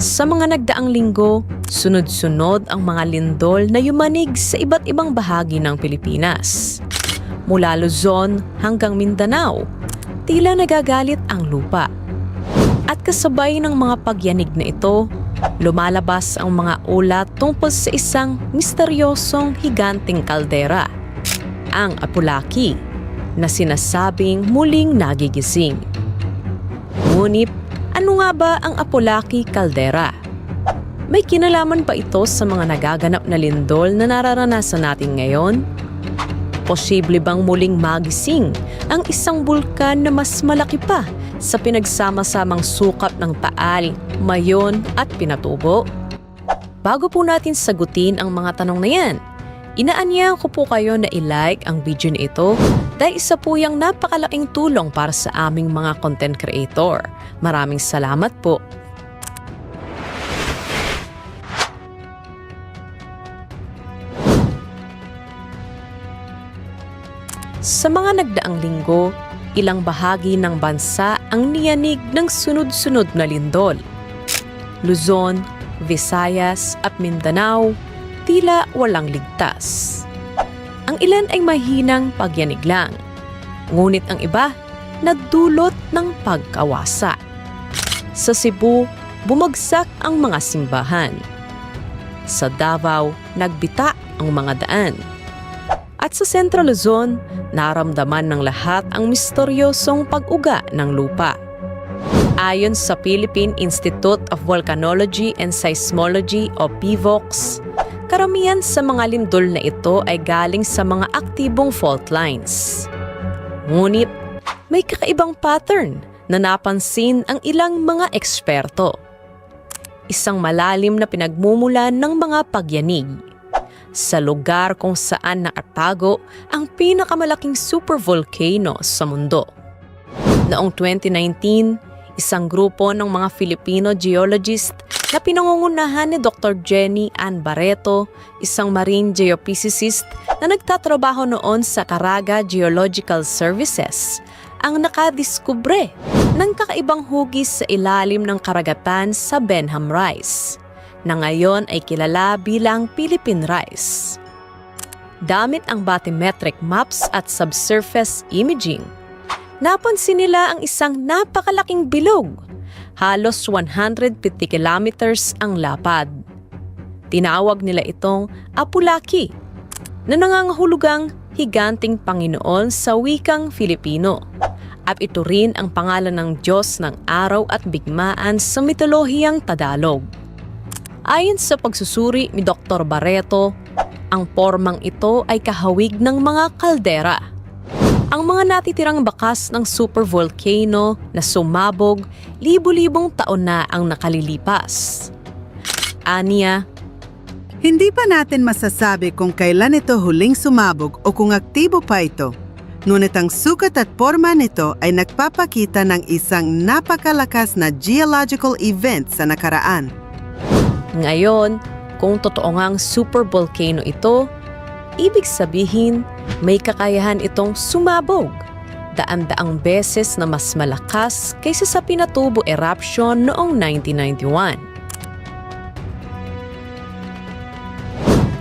Sa mga nagdaang linggo, sunod-sunod ang mga lindol na yumanig sa iba't ibang bahagi ng Pilipinas. Mula Luzon hanggang Mindanao, tila nagagalit ang lupa. At kasabay ng mga pagyanig na ito, lumalabas ang mga ulat tungkol sa isang misteryosong higanting kaldera, ang Apulaki, na sinasabing muling nagigising. Ngunit ano nga ba ang Apolaki Caldera? May kinalaman ba ito sa mga nagaganap na lindol na nararanasan natin ngayon? Posible bang muling magising ang isang bulkan na mas malaki pa sa pinagsama-samang sukat ng Taal, Mayon at Pinatubo? Bago po natin sagutin ang mga tanong na yan, inaanyahan ko po kayo na i-like ang video na ito dahil isa po yung napakalaking tulong para sa aming mga content creator. Maraming salamat po. Sa mga nagdaang linggo, ilang bahagi ng bansa ang niyanig ng sunod-sunod na lindol. Luzon, Visayas at Mindanao, tila walang ligtas. Ang ilan ay mahinang pagyanig lang, ngunit ang iba nadulot ng pagkawasa. Sa Cebu, bumagsak ang mga simbahan. Sa Davao, nagbita ang mga daan. At sa Central Luzon, naramdaman ng lahat ang misteryosong pag-uga ng lupa. Ayon sa Philippine Institute of Volcanology and Seismology o PVOX, karamihan sa mga lindol na ito ay galing sa mga aktibong fault lines. Ngunit may kakaibang pattern na napansin ang ilang mga eksperto. Isang malalim na pinagmumulan ng mga pagyanig sa lugar kung saan nakatago ang pinakamalaking supervolcano sa mundo. Noong 2019, isang grupo ng mga Filipino geologist na pinangungunahan ni Dr. Jenny Ann Barreto, isang marine geophysicist na nagtatrabaho noon sa Caraga Geological Services, ang nakadiskubre ng kakaibang hugis sa ilalim ng karagatan sa Benham Rice, na ngayon ay kilala bilang Philippine Rice. Damit ang bathymetric maps at subsurface imaging, napansin nila ang isang napakalaking bilog, halos 150 kilometers ang lapad. Tinawag nila itong Apulaki, na nangangahulugang higanting Panginoon sa wikang Filipino. At ito rin ang pangalan ng Diyos ng araw at bigmaan sa mitolohiyang Tagalog. Ayon sa pagsusuri ni Dr. Barreto, ang formang ito ay kahawig ng mga kaldera. Ang mga natitirang bakas ng supervolcano na sumabog libo-libong taon na ang nakalilipas. Aniya, Hindi pa natin masasabi kung kailan ito huling sumabog o kung aktibo pa ito. Ngunit ang sukat at forma nito ay nagpapakita ng isang napakalakas na geological event sa nakaraan. Ngayon, kung totoo ngang supervolcano ito, ibig sabihin may kakayahan itong sumabog daan-daang beses na mas malakas kaysa sa Pinatubo eruption noong 1991.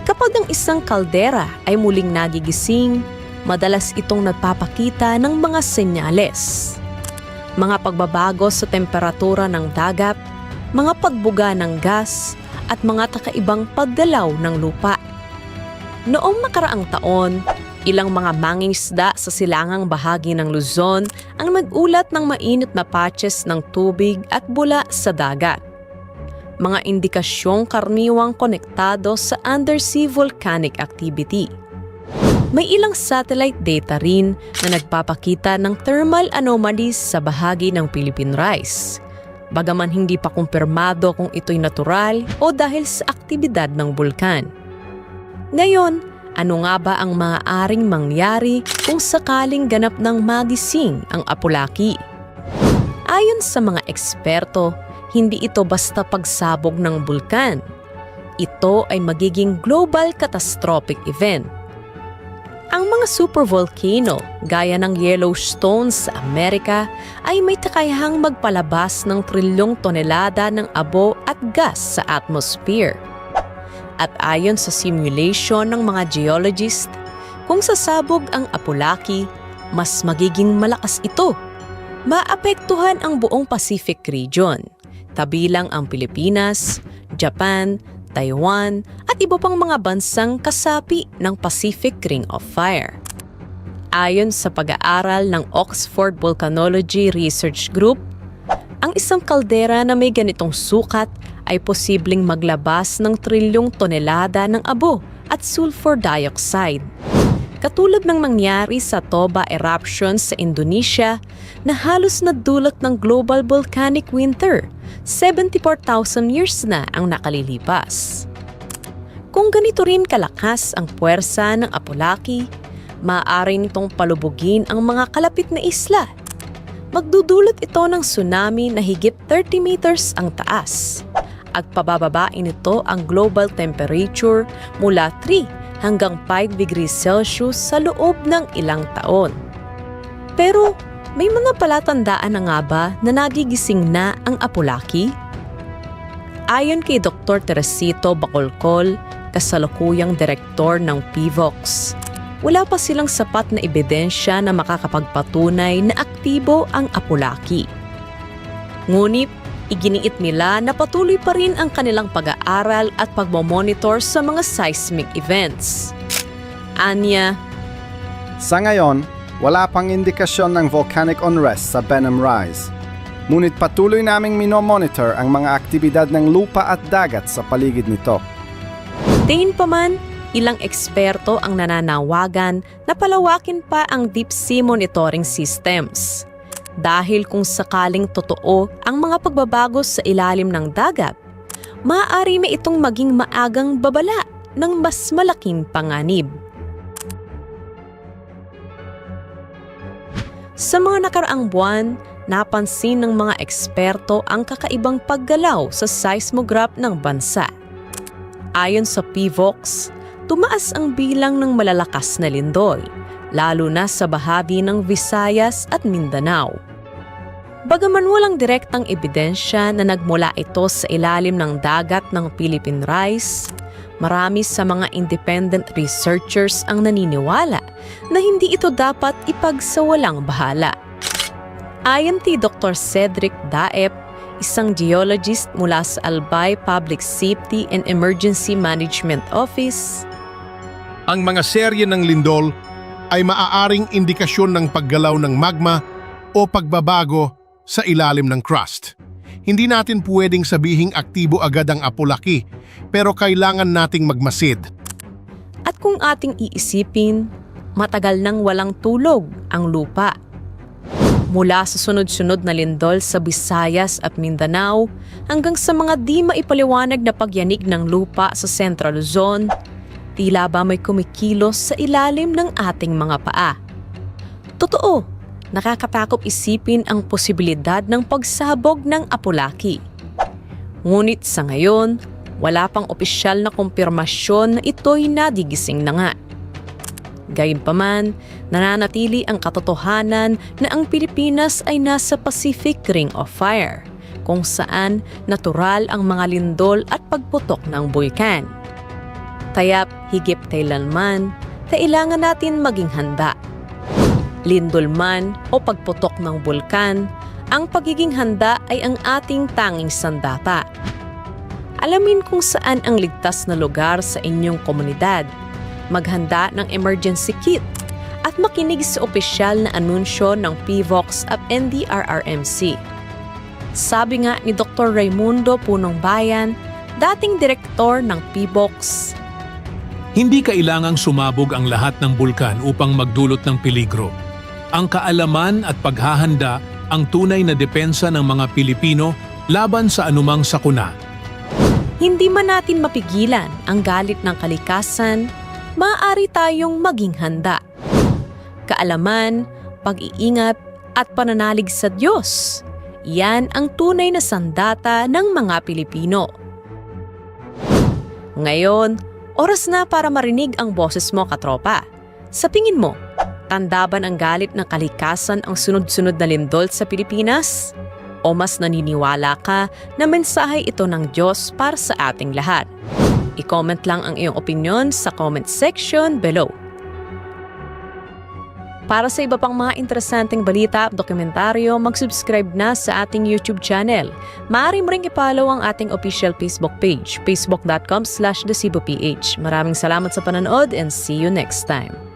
Kapag ang isang kaldera ay muling nagigising, madalas itong nagpapakita ng mga senyales. Mga pagbabago sa temperatura ng dagat, mga pagbuga ng gas, at mga kakaibang paggalaw ng lupa. Noong nakaraang taon, ilang mga mangingisda sa silangang bahagi ng Luzon ang nag-ulat ng mainit na patches ng tubig at bula sa dagat. Mga indikasyong karniwang konektado sa undersea volcanic activity. May ilang satellite data rin na nagpapakita ng thermal anomalies sa bahagi ng Philippine Rice bagaman hindi pa kumpirmado kung ito'y natural o dahil sa aktibidad ng bulkan. Ngayon, ano nga ba ang maaaring mangyari kung sakaling ganap ng magising ang Apulaki? Ayon sa mga eksperto, hindi ito basta pagsabog ng bulkan. Ito ay magiging global catastrophic event. Ang mga supervolcano gaya ng Yellowstone sa Amerika ay may kakayahang magpalabas ng trilyong tonelada ng abo at gas sa atmosphere. At ayon sa simulation ng mga geologist, kung sasabog ang Apulaki, mas magiging malakas ito. Maapektuhan ang buong Pacific region, tabilang ang Pilipinas, Japan, Taiwan at iba pang mga bansang kasapi ng Pacific Ring of Fire. Ayon sa pag-aaral ng Oxford Volcanology Research Group, ang isang kaldera na may ganitong sukat ay posibleng maglabas ng trilyong tonelada ng abo at sulfur dioxide. Katulad ng nangyari sa Toba eruption sa Indonesia na halos nadulot ng global volcanic winter. 74,000 years na ang nakalilipas. Kung ganito rin kalakas ang puwersa ng Apolaki, maaari nitong palubugin ang mga kalapit na isla. Magdudulot ito ng tsunami na higit 30 meters ang taas. At pabababain nito ang global temperature mula 3 hanggang 5 degrees Celsius sa loob ng ilang taon. Pero may mga palatandaan na nga ba na nagigising na ang Apulaki? Ayon kay Dr. Teresito Bacolcol, kasalukuyang direktor ng PIVOX, wala pa silang sapat na ebidensya na makakapagpatunay na aktibo ang Apulaki. Ngunit, iginiit nila na patuloy pa rin ang kanilang pag-aaral at pagmomonitor sa mga seismic events. Anya, Sa ngayon, wala pang indikasyon ng volcanic unrest sa Benham Rise. Ngunit patuloy naming minomonitor ang mga aktibidad ng lupa at dagat sa paligid nito. Tingin pa man, ilang eksperto ang nananawagan na palawakin pa ang deep sea monitoring systems. Dahil kung sakaling totoo ang mga pagbabago sa ilalim ng dagat, maaari may itong maging maagang babala ng mas malaking panganib. Sa mga nakaraang buwan, napansin ng mga eksperto ang kakaibang paggalaw sa seismograph ng bansa. Ayon sa PVOX, tumaas ang bilang ng malalakas na lindol, lalo na sa bahagi ng Visayas at Mindanao. Bagaman walang direktang ebidensya na nagmula ito sa ilalim ng dagat ng Philippine Rise, marami sa mga independent researchers ang naniniwala na hindi ito dapat ipagsawalang bahala. Ayon kay Dr. Cedric Daep, isang geologist mula sa Albay Public Safety and Emergency Management Office, Ang mga serye ng lindol ay maaaring indikasyon ng paggalaw ng magma o pagbabago sa ilalim ng crust. Hindi natin pwedeng sabihing aktibo agad ang apulaki, pero kailangan nating magmasid. At kung ating iisipin, matagal nang walang tulog ang lupa. Mula sa sunod-sunod na lindol sa Visayas at Mindanao hanggang sa mga di maipaliwanag na pagyanig ng lupa sa Central Luzon, tila ba may kumikilos sa ilalim ng ating mga paa. Totoo, nakakatakot isipin ang posibilidad ng pagsabog ng Apulaki. Ngunit sa ngayon, wala pang opisyal na kumpirmasyon na ito'y nadigising na nga. Gayunpaman, nananatili ang katotohanan na ang Pilipinas ay nasa Pacific Ring of Fire, kung saan natural ang mga lindol at pagputok ng bulkan. Kaya't higip kailanman, kailangan natin maging handa. Lindol man o pagputok ng bulkan, ang pagiging handa ay ang ating tanging sandata. Alamin kung saan ang ligtas na lugar sa inyong komunidad. Maghanda ng emergency kit at makinig sa opisyal na anunsyo ng PVOX at NDRRMC. Sabi nga ni Dr. Raimundo Punong Bayan, dating direktor ng PVOX, Hindi kailangang sumabog ang lahat ng bulkan upang magdulot ng peligro. Ang kaalaman at paghahanda ang tunay na depensa ng mga Pilipino laban sa anumang sakuna. hindi man natin mapigilan ang galit ng kalikasan, maaari tayong maging handa. Kaalaman, pag-iingat at pananalig sa Diyos. Yan ang tunay na sandata ng mga Pilipino. Ngayon, oras na para marinig ang boses mo katropa. Sa tingin mo, tanda ba ang galit ng kalikasan ang sunod-sunod na lindol sa Pilipinas? O mas naniniwala ka na mensahe ito ng Diyos para sa ating lahat? I-comment lang ang iyong opinion sa comment section below. Para sa iba pang mga interesanteng balita at dokumentaryo, mag-subscribe na sa ating YouTube channel. Maaari mo ring i-follow ang ating official Facebook page, facebook.com slash Maraming salamat sa panonood and see you next time.